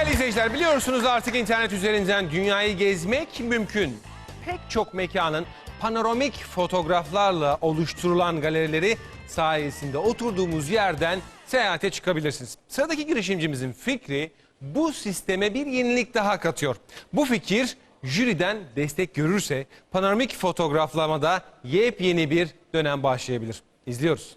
Değerli izleyiciler biliyorsunuz artık internet üzerinden dünyayı gezmek mümkün. Pek çok mekanın panoramik fotoğraflarla oluşturulan galerileri sayesinde oturduğumuz yerden seyahate çıkabilirsiniz. Sıradaki girişimcimizin fikri bu sisteme bir yenilik daha katıyor. Bu fikir jüriden destek görürse panoramik fotoğraflamada yepyeni bir dönem başlayabilir. İzliyoruz.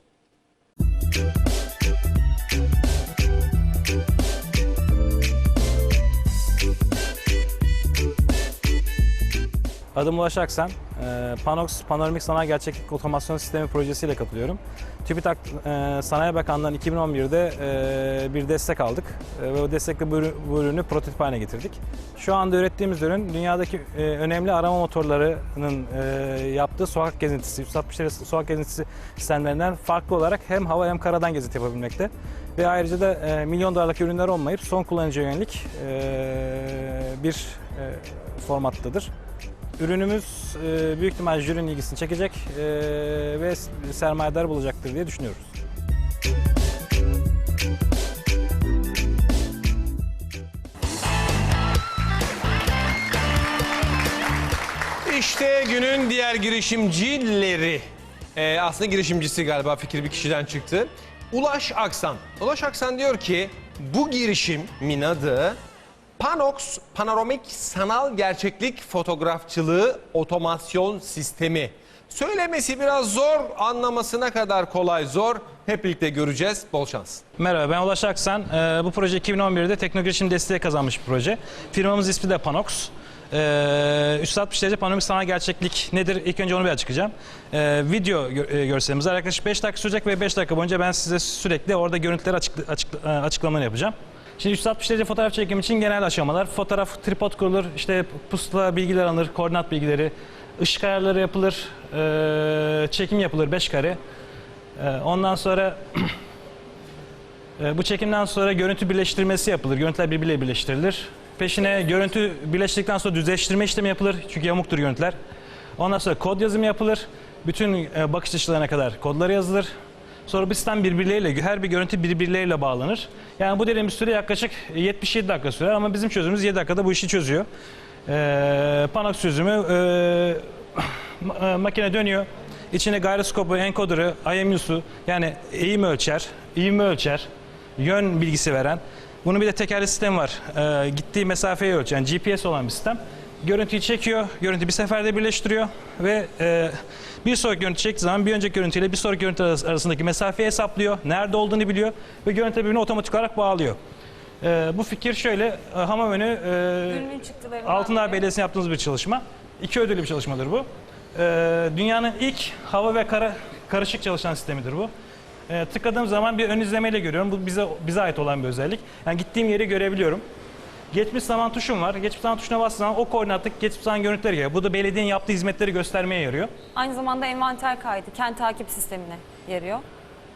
Adım Ulaş Aksan. Ee, Panox Panoramik Sanal Gerçeklik Otomasyon Sistemi projesiyle katılıyorum. TÜBİTAK e, Sanayi Bakanlığı'ndan 2011'de e, bir destek aldık E, ve o destekle bu, ürü- bu ürünü prototip haline getirdik. Şu anda ürettiğimiz ürün dünyadaki önemli arama motorlarının yaptığı sokak gezintisi, 360 derece sokak gezintisi sistemlerinden farklı olarak hem hava hem karadan gezinti yapabilmekte. Ve ayrıca da milyon dolarlık ürünler olmayıp son kullanıcıya yönelik bir formattadır. Ürünümüz e, büyük ihtimal jürinin ilgisini çekecek e, ve sermayedar bulacaktır diye düşünüyoruz. İşte günün diğer girişimcileri. Ee, aslında girişimcisi galiba fikir bir kişiden çıktı. Ulaş Aksan. Ulaş Aksan diyor ki bu girişimin adı Panox Panoramik Sanal Gerçeklik Fotoğrafçılığı Otomasyon Sistemi. Söylemesi biraz zor, anlamasına kadar kolay zor. Hep birlikte göreceğiz. Bol şans. Merhaba ben Ulaş Aksan. E, bu proje 2011'de Teknogirişim desteği kazanmış bir proje. Firmamız ismi de Panox. E, 360 derece panoramik sanal gerçeklik nedir? İlk önce onu bir açıklayacağım. E, video gö- e, görselimiz yaklaşık 5 dakika sürecek ve 5 dakika boyunca ben size sürekli orada görüntüleri açık, açık, e, açıklamalarını yapacağım. Şimdi 360 derece fotoğraf çekim için genel aşamalar. Fotoğraf tripod kurulur, işte pusula bilgiler alınır, koordinat bilgileri, ışık ayarları yapılır, e, çekim yapılır 5 kare. E, ondan sonra e, bu çekimden sonra görüntü birleştirmesi yapılır. Görüntüler birbiriyle birleştirilir. Peşine görüntü birleştirdikten sonra düzleştirme işlemi yapılır. Çünkü yamuktur görüntüler. Ondan sonra kod yazımı yapılır. Bütün bakış açılarına kadar kodları yazılır. Sonra bu sistem birbirleriyle, her bir görüntü birbirleriyle bağlanır. Yani bu dediğimiz süre yaklaşık 77 dakika sürer ama bizim çözümümüz 7 dakikada bu işi çözüyor. Ee, Panox çözümü e, e, makine dönüyor. İçine gyroskopu, encoder'ı, IMU'su yani eğim ölçer, ivme ölçer, yön bilgisi veren. Bunun bir de tekerli sistemi var. Ee, gittiği mesafeyi ölçen GPS olan bir sistem. Görüntüyü çekiyor, görüntü bir seferde birleştiriyor ve e, bir sonraki görüntü çektiği zaman bir önceki görüntüyle bir sonraki görüntü arası- arasındaki mesafeyi hesaplıyor, nerede olduğunu biliyor ve görüntü birbirine otomatik olarak bağlıyor. Ee, bu fikir şöyle, e, hamam önü e, biri. Belediyesi'nin yaptığımız bir çalışma. İki ödüllü bir çalışmadır bu. Ee, dünyanın ilk hava ve kara karışık çalışan sistemidir bu. Ee, tıkladığım zaman bir ön izlemeyle görüyorum. Bu bize bize ait olan bir özellik. Yani gittiğim yeri görebiliyorum. Geçmiş zaman tuşum var. Geçmiş zaman tuşuna bastığım zaman o koordinatlık geçmiş zaman görüntüleri geliyor. Bu da belediyenin yaptığı hizmetleri göstermeye yarıyor. Aynı zamanda envanter kaydı, kent takip sistemine yarıyor.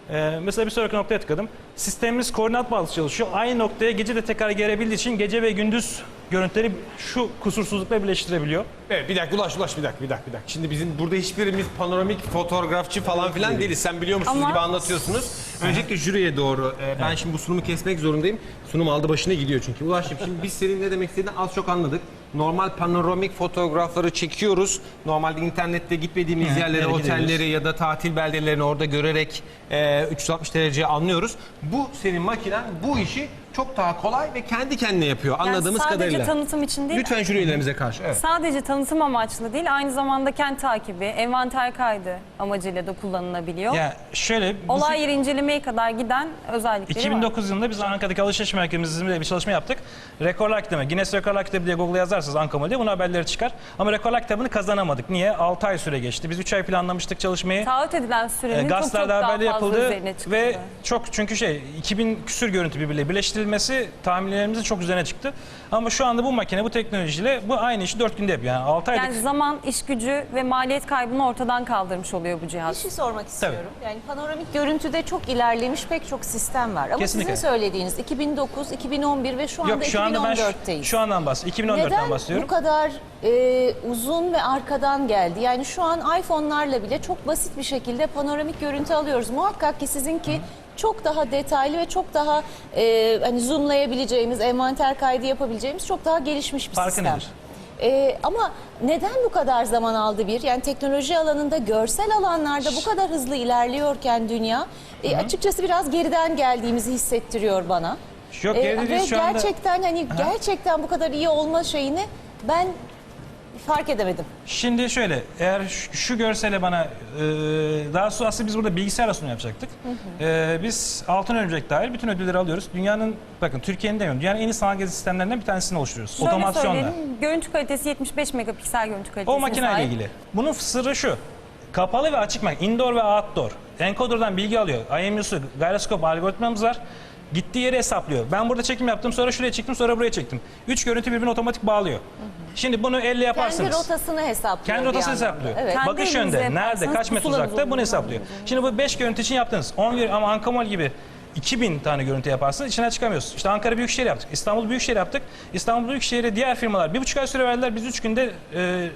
Ee, mesela bir sonraki noktaya tıkladım. Sistemimiz koordinat bağlı çalışıyor. Aynı noktaya gece de tekrar gelebildiği için gece ve gündüz görüntüleri şu kusursuzlukla birleştirebiliyor. Evet bir dakika ulaş ulaş bir dakika bir dakika bir dakika. Şimdi bizim burada hiçbirimiz panoramik fotoğrafçı falan filan değiliz. Sen biliyormuşsunuz Ama- gibi anlatıyorsunuz. Öncelikle jüriye doğru. e, ben şimdi bu sunumu kesmek zorundayım. Sunum aldı başına gidiyor çünkü. Ulaş'cığım şimdi biz senin ne demek istediğini az çok anladık. Normal panoramik fotoğrafları çekiyoruz. Normalde internette gitmediğimiz yerleri, nereye otelleri gidiyoruz? ya da tatil beldelerini orada görerek e, 360 derece anlıyoruz. Bu senin makinen bu işi çok daha kolay ve kendi kendine yapıyor Yani anladığımız sadece kadarıyla. tanıtım için değil, Lütfen jüri üyelerimize karşı. Evet. sadece tanıtım amaçlı değil, aynı zamanda kent takibi, envanter kaydı amacıyla da kullanılabiliyor. Ya şöyle bu Olay yeri incelemeye kadar giden özellikleri var. 2009 yılında biz Ankara'daki alışveriş merkezimizde bir çalışma yaptık. Rekorlar kitabı, Guinness Rekorlar kitabı diye Google'a yazarsanız Ankara diye bunun haberleri çıkar. Ama rekorlar kitabını kazanamadık. Niye? 6 ay süre geçti. Biz 3 ay planlamıştık çalışmayı. Taahhüt edilen E, sürenin çok çok gazetelerde daha fazla yapıldı üzerine çıktı. ve çok çünkü şey 2000 küsür görüntü birbiriyle birleştirilmesi tahminlerimizin çok üzerine çıktı. Ama şu anda bu makine bu teknolojiyle bu aynı işi 4 günde yapıyor. Yani 6 aylık yani zaman, iş gücü ve maliyet kaybını ortadan kaldırmış oluyor bu Bir cihaz. şey sormak istiyorum. Yani panoramik görüntüde çok ilerlemiş pek çok sistem var. Ama Kesinlikle. sizin söylediğiniz 2009, 2011 ve şu anda Yok şu anda ben şu, 2014'teyiz. şu andan bahsediyorum. 2014'ten Neden bahsediyorum. bu kadar e, uzun ve arkadan geldi? Yani şu an iPhone'larla bile çok basit bir şekilde panoramik görüntü alıyoruz. Muhakkak ki sizinki çok daha detaylı ve çok daha e, hani zoomlayabileceğimiz, envanter kaydı yapabileceğimiz çok daha gelişmiş bir Farkı sistem. nedir? E, ama neden bu kadar zaman aldı bir? Yani teknoloji alanında, görsel alanlarda bu kadar hızlı ilerliyorken dünya e, açıkçası biraz geriden geldiğimizi hissettiriyor bana. Yok, E, geride ve şu anda. gerçekten hani gerçekten bu kadar iyi olma şeyini ben fark edemedim. Şimdi şöyle, eğer şu, şu görsele bana, e, daha sonra aslında biz burada bilgisayarla sunum yapacaktık. E, biz Altın Örümcek dahil bütün ödülleri alıyoruz. Dünyanın, bakın Türkiye'nin demiyorum, dünyanın en iyi sanal gezi sistemlerinden bir tanesini oluşturuyoruz. Şöyle Otomasyonla. söyleyelim, görüntü kalitesi 75 megapiksel görüntü kalitesine O makineyle ilgili. Bunun sırrı şu. Kapalı ve açık makine, indoor ve outdoor. Encoder'dan bilgi alıyor. IMU'su, gyroskop algoritmamız var. Gittiği yeri hesaplıyor. Ben burada çekim yaptım, sonra şuraya çektim, sonra buraya çektim. Üç görüntü birbirine otomatik bağlıyor. Şimdi bunu elle yaparsınız. Kendi rotasını hesaplıyor. Kendi bir rotasını yandan hesaplıyor. Evet. Kendi Bakış elinizle yönde, nerede, yaparsanız kaç metre uzakta bunu hesaplıyor. Şimdi bu 5 görüntü için yaptınız. 11 ama Ankamol gibi 2000 tane görüntü yaparsınız içinden çıkamıyorsunuz. İşte Ankara Büyükşehir yaptık, İstanbul Büyükşehir yaptık. İstanbul Büyükşehir'e diğer firmalar bir buçuk ay süre verdiler. Biz üç günde e,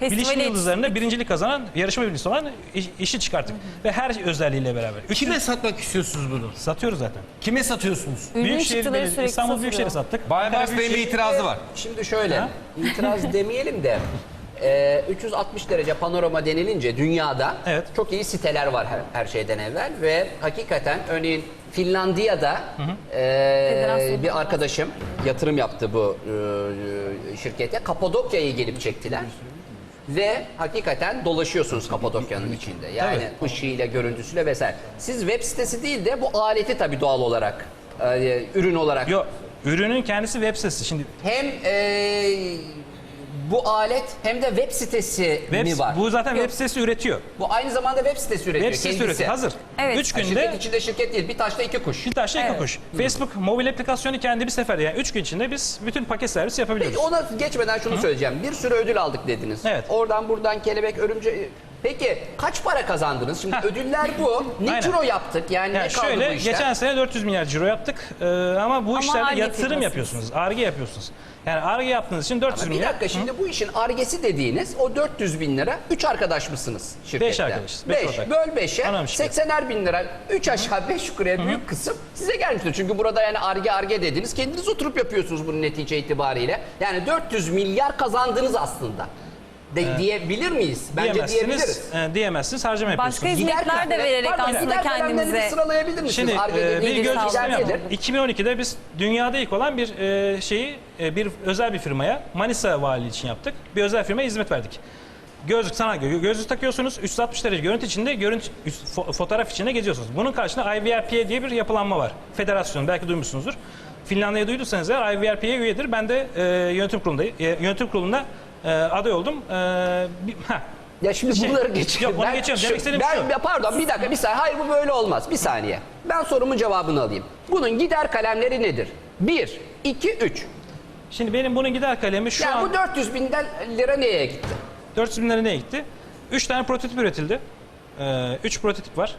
Festivale Bilişim yıldızlarında birincilik kazanan yarışma birincisi olan iş- işi çıkarttık. Ve her özelliğiyle beraber. Üç Kime satmak istiyorsunuz bunu? satıyoruz zaten. Kime satıyorsunuz? Ürünün Büyükşehir çıktıları Belediye- sürekli İstanbul satılıyor. Büyükşehir'e sattık. Baybars Ankara Bey'in bir Büyükşehir- itirazı var. Şimdi şöyle, itiraz demeyelim de e, 360 derece panorama denilince dünyada Evet. çok iyi siteler var her, her şeyden evvel ve hakikaten örneğin Finlandiya'da e, Federasyon bir arkadaşım yatırım yaptı bu e, e, şirkete. Kapadokya'yı gelip çektiler. Ve hakikaten dolaşıyorsunuz Kapadokya'nın içinde. Yani ışığıyla, görüntüsüyle vesaire. Siz web sitesi değil de bu aleti tabii doğal olarak e, ürün olarak Yok, ürünün kendisi web sitesi. Şimdi hem e, bu alet hem de web sitesi web, mi var? bu zaten web sitesi üretiyor. Bu aynı zamanda web sitesi üretiyor Web sitesi kendisi. üretiyor. Hazır. Evet. 3 Ha, günde Şirket içinde şirket değil. Bir taşla iki kuş. Bir taşla iki Evet. kuş. Facebook mobil aplikasyonu kendi bir seferde yani 3 gün içinde biz bütün paket servis yapabiliyoruz. Peki ona geçmeden şunu söyleyeceğim. Bir sürü ödül aldık dediniz. Evet. Oradan buradan kelebek, örümcek... Peki kaç para kazandınız? Şimdi Heh. ödüller bu. Ne Aynen. ciro yaptık? Yani, ne Yani kaldı şöyle bu işler? geçen sene 400 milyar ciro yaptık Ee, ama bu işlerde Ar-Ge yatırım yapıyorsunuz. Arge yapıyorsunuz. Yani arge yaptığınız için 400 Ama bir milyar. dakika şimdi bu işin argesi dediğiniz o 400 bin lira 3 arkadaş mısınız şirkette? Beş arkadaşız, beş 5 ortak. böl 5'e Anonim şirket. 80'er bin lira 3 aşağı 5 yukarıya büyük kısım size gelmiştir. Çünkü burada yani arge arge dediniz kendiniz oturup yapıyorsunuz bunun netice itibariyle. Yani 400 milyar kazandınız aslında. De, diyebilir miyiz? Bence Diyemezsiniz, diyebiliriz. e, diyemezsiniz, harcama Başka yapıyorsunuz. hizmetler de vererek Pardon, aslında kendimize bir sıralayabilir misiniz? Şimdi e, bir dediğiniz göz gider sistemi nedir? yaptık. 2012'de biz dünyada ilk olan bir e, şeyi e, bir özel bir firmaya Manisa Valiliği için yaptık. Bir özel firmaya hizmet verdik. Gözlük sana gö- gözlük takıyorsunuz. 360 derece görüntü içinde görüntü üst- fo- fotoğraf içinde geziyorsunuz. Bunun karşında IVRPA diye bir yapılanma var. Federasyon belki duymuşsunuzdur. Finlandiya'yı duyduysanız eğer IVRPA'ya üyedir. Ben de e, yönetim kurulundayım. E, yönetim kurulunda e, aday oldum. E, bir, heh. Ya şimdi Şey, bunları geçiyorum. yok, onu geçiyorum. Demek istediğim ben, şu. ya pardon bir dakika bir saniye. Hayır bu böyle olmaz. Bir saniye. Ben sorumun cevabını alayım. Bunun gider kalemleri nedir? 1, 2, 3. Şimdi benim bunun gider kalemi şu Yani an bu 400 binden lira neye gitti? 400 bin lira neye gitti? 3 tane prototip üretildi. 3 prototip var.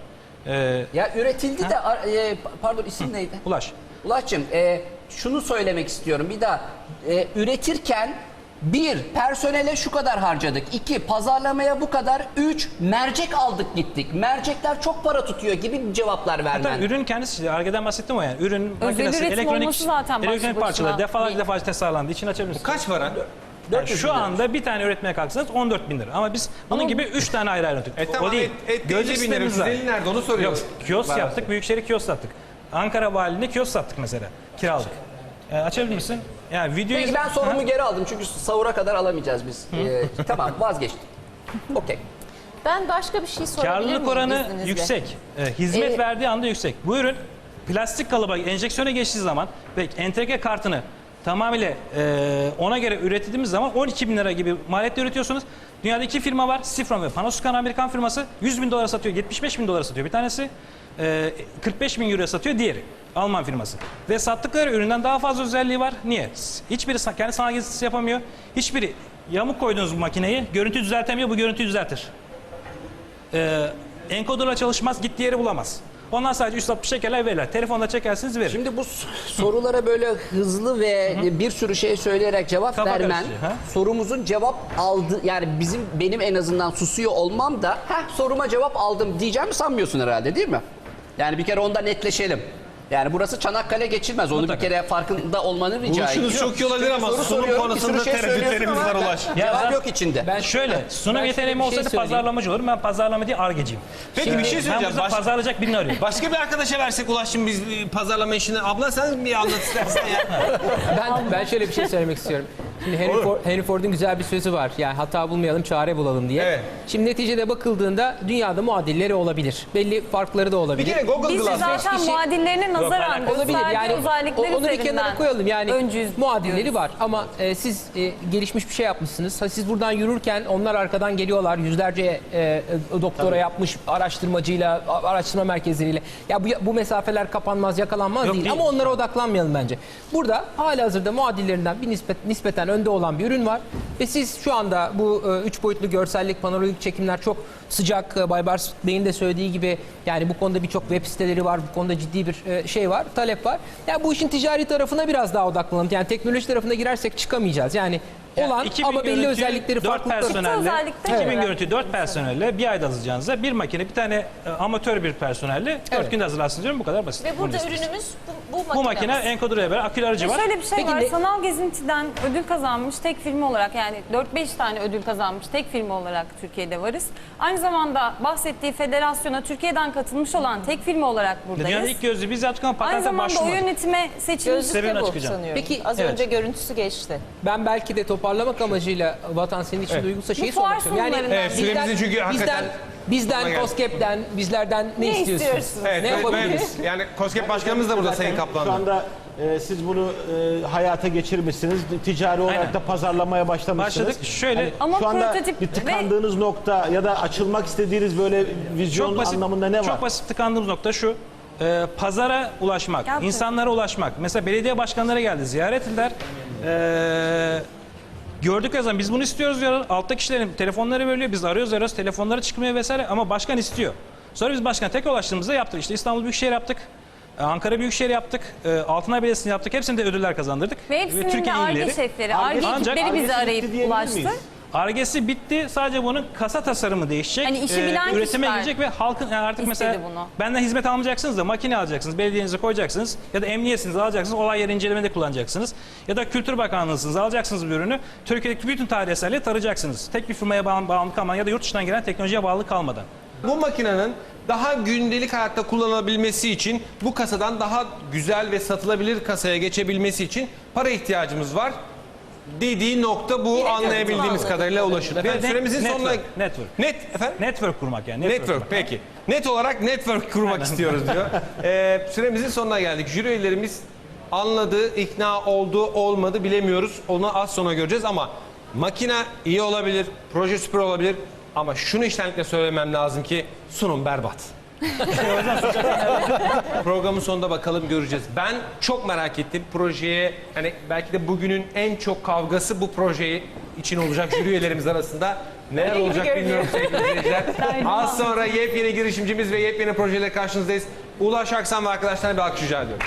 E, Ya üretildi de ar- e, pardon isim neydi? Ulaş. Ulaş'cığım e, şunu söylemek istiyorum bir daha. E, üretirken bir, personele şu kadar harcadık. İki, pazarlamaya bu kadar. Üç, mercek aldık gittik. Mercekler çok para tutuyor gibi cevaplar vermen. Tabii ürün kendisi, Arge'den bahsettim o yani. Ürün makinesi, üretim elektronik, olması zaten başlı elektronik başına parçalar defalarca defalarca tasarlandı. İçini açabilirsiniz. Kaç para? Yani 400 şu anda bir tane üretmeye kalksanız 14 bin lira. Ama biz bunun gibi 3 tane ayrı ayrı ürettik. E tamam o değil. et, et Gözlük 50 bin lira. sistemimiz var. 350 nerede onu soruyorum. Yok, kiosk yaptık. Büyükşehir'e kiosk sattık. Ankara Valiliğine kiosk sattık mesela. Kiralık. E, açabilir misin? Yani videoyu... Peki ben sorumu geri aldım çünkü sahura kadar alamayacağız biz. E, tamam vazgeçtim. Okey. Ben başka bir şey sorabilir miyim Karlılık oranı izninizle? yüksek. E, hizmet Ee, verdiği anda yüksek. Bu ürün plastik kalıba enjeksiyona geçtiği zaman ve entegre kartını tamamıyla e, ona göre üretildiğimiz zaman 12 bin lira gibi maliyetle üretiyorsunuz. Dünyada iki firma var. Sifron ve Panasonic Amerikan firması. 100 bin dolara satıyor, 75 bin dolara satıyor bir tanesi. E, 45 bin euroya satıyor diğeri. Alman firması. Ve sattıkları üründen daha fazla özelliği var. Niye? Hiçbiri kendi sanayi gezisi yapamıyor. Hiçbiri yamuk koyduğunuz bu makineyi görüntü düzeltemiyor. Bu görüntüyü düzeltir e, encoderla çalışmaz, gittiği yeri bulamaz. Ondan sadece 360 çekerler verirler. Telefonda çekersiniz verir. Şimdi bu sorulara böyle hızlı ve bir sürü şey söyleyerek cevap Kafa vermen karıştırıcı, ha? sorumuzun cevap aldı yani bizim benim en azından susuyor olmam da heh soruma cevap aldım diyeceğimi sanmıyorsun herhalde değil mi? Yani bir kere onda netleşelim. Yani burası Çanakkale geçilmez. Onu bir kere farkında olmanı rica ediyorum. Buluşunuz çok iyi olabilir ama Soru sunum soruyorum, bir sürü konusunda şey tereddütlerimiz söylüyorsun var ama Ulaş. Cevap ben- yok içinde. Ben şöyle, sunum ben yeteneğim şöyle bir şey olsaydı söyleyeyim. pazarlamacı olurum. Ben pazarlama değil argeciyim. Peki bir şey Ben söyleyeceğim. burada Baş- pazarlayacak birini arıyorum. başka bir arkadaşa versek Ulaş'cığım biz e, pazarlama işini. Abla sen bir anlat istersen ya. Ben ben şöyle bir şey söylemek istiyorum. Şimdi Henry, Olur. Ford, Henry Ford'un güzel bir sözü var. Yani hata bulmayalım, çare bulalım diye. Evet. Şimdi neticede bakıldığında dünyada muadilleri olabilir. Belli farkları da Bir olabilir. kere Google Biz Glass var. zaten kişi- muadillerine nazaran olabilir gösterdiği yani özellikler o- onu bir üzerinden kenara koyalım yani muadilleri diyoruz. var ama e, siz e, gelişmiş bir şey yapmışsınız. Ha, siz buradan yürürken onlar arkadan geliyorlar yüzlerce e, e, doktora yapmış araştırmacıyla a- araştırma merkezleriyle. Ya bu, bu mesafeler kapanmaz yakalanmaz Yok, değil. değil. ama onlara odaklanmayalım bence. Burada halihazırda muadillerinden bir nispet, nispeten önde olan bir ürün var ve siz şu anda bu e, üç boyutlu görsellik panoramik çekimler çok sıcak E, Baybars Bey'in de söylediği gibi yani bu konuda birçok web siteleri var bu konuda ciddi bir e, şey var talep var. Yani bu işin ticari tarafına biraz daha odaklanalım. Yani teknoloji tarafına girersek çıkamayacağız. Yani olan 2000 ama belli görüntüyü özellikleri dört farklılıkları. personelle, özellikleri 2000 var. görüntüyü 4 personelle bir ayda hazırlayacağınıza bir makine bir tane e, amatör bir personelle 4 Evet. günde hazırlarsınız diyorum bu kadar basit. Ve burada listesi. ürünümüz bu, bu Bu makine makinemiz. enkoduruyla beraber akülü aracı var. şöyle bir şey Peki var. ne- Sanal gezintiden ödül kazanmış tek firma olarak yani 4-5 tane ödül kazanmış tek firma olarak Türkiye'de varız. Aynı zamanda bahsettiği federasyona Türkiye'den katılmış olan tek firma olarak Dünyanın buradayız. ilk gözlüğü biz yaptık ama Aynı patente zamanda o başvurmadık. yönetime seçilmiş. Size bir ürün Gözlük de bu açıklayacağım. sanıyorum. Peki, Az evet. önce görüntüsü geçti. Ben belki de toparlamak amacıyla Vatan senin için Evet. duygusa şeyi sormak istiyorum. Yani Evet, süremizin çünkü hakikaten bizden, bizden. COSGAP'ten, bizlerden ne, Ne istiyorsunuz? istiyorsunuz? Evet, Ne ve- yapabiliriz? ve- yani KOSGEB Başkanımız da burada Sayın Şu Kaplan'da. anda e, siz bunu e, hayata geçirmişsiniz. Ticari olarak Aynen. da pazarlamaya başlamışsınız. Başladık. Şöyle Ama Şu anda prototip bir ve tıkandığınız nokta ya da açılmak istediğiniz böyle vizyon çok basit, anlamında ne var? Çok basit tıkandığımız nokta şu. e, pazara ulaşmak, buraya. insanlara ulaşmak. Mesela belediye başkanları geldi, ziyaret ettiler. E, gördük o zaman biz bunu istiyoruz diyorlar. Altta kişilerin telefonları bölüyor, biz arıyoruz arıyoruz, telefonları çıkmıyor vesaire ama başkan istiyor. Sonra biz başkan tek ulaştığımızda yaptık. İşte İstanbul Büyükşehir yaptık. e, Ankara Büyükşehir yaptık, e, Altınay Belediyesi'ni yaptık. Hepsinde ödüller kazandırdık. ve hepsinin de ARGE şefleri, ARGE ekipleri bizi arayıp ulaştı. miyiz? Argesi bitti. Sadece bunun kasa tasarımı değişecek. Hani işi bilen üretime kişiler girecek ve halkın yani artık istedi mesela bunu. benden hizmet almayacaksınız da makine alacaksınız. Belediyenize koyacaksınız ya da emniyetsiniz alacaksınız. Olay yeri incelemede kullanacaksınız. Ya da Kültür Bakanlığısınız alacaksınız bir ürünü. Türkiye'deki bütün tarih eserleri tarayacaksınız. Tek bir firmaya bağlı, bağımlı kalmadan ya da yurt dışından gelen teknolojiye bağlı kalmadan. Bu makinenin daha gündelik hayatta kullanılabilmesi için bu kasadan daha güzel ve satılabilir kasaya geçebilmesi için para ihtiyacımız var. Dediği nokta bu anlayabildiğimiz kadarıyla ulaşın. Ve Efendim, süremizin network, sonuna... network. Net efendim? Network kurmak yani. Network, Network kurmak. peki. Net olarak network kurmak istiyoruz diyor. Ee, süremizin sonuna geldik. Jüri üyelerimiz anladı, ikna oldu, olmadı bilemiyoruz. Onu az sonra göreceğiz ama makine iyi olabilir, proje süper olabilir ama şunu iştenlikle söylemem lazım ki sunum berbat. Programın sonunda bakalım göreceğiz. Ben çok merak ettim projeye. Hani belki de bugünün en çok kavgası bu proje için olacak jüri üyelerimiz arasında. Neler olacak bilmiyorum sevgili izleyiciler. Az sonra yepyeni girişimcimiz ve yepyeni projeyle karşınızdayız. Ulaş Aksan ve arkadaşlarına bir alkış rica ediyorum.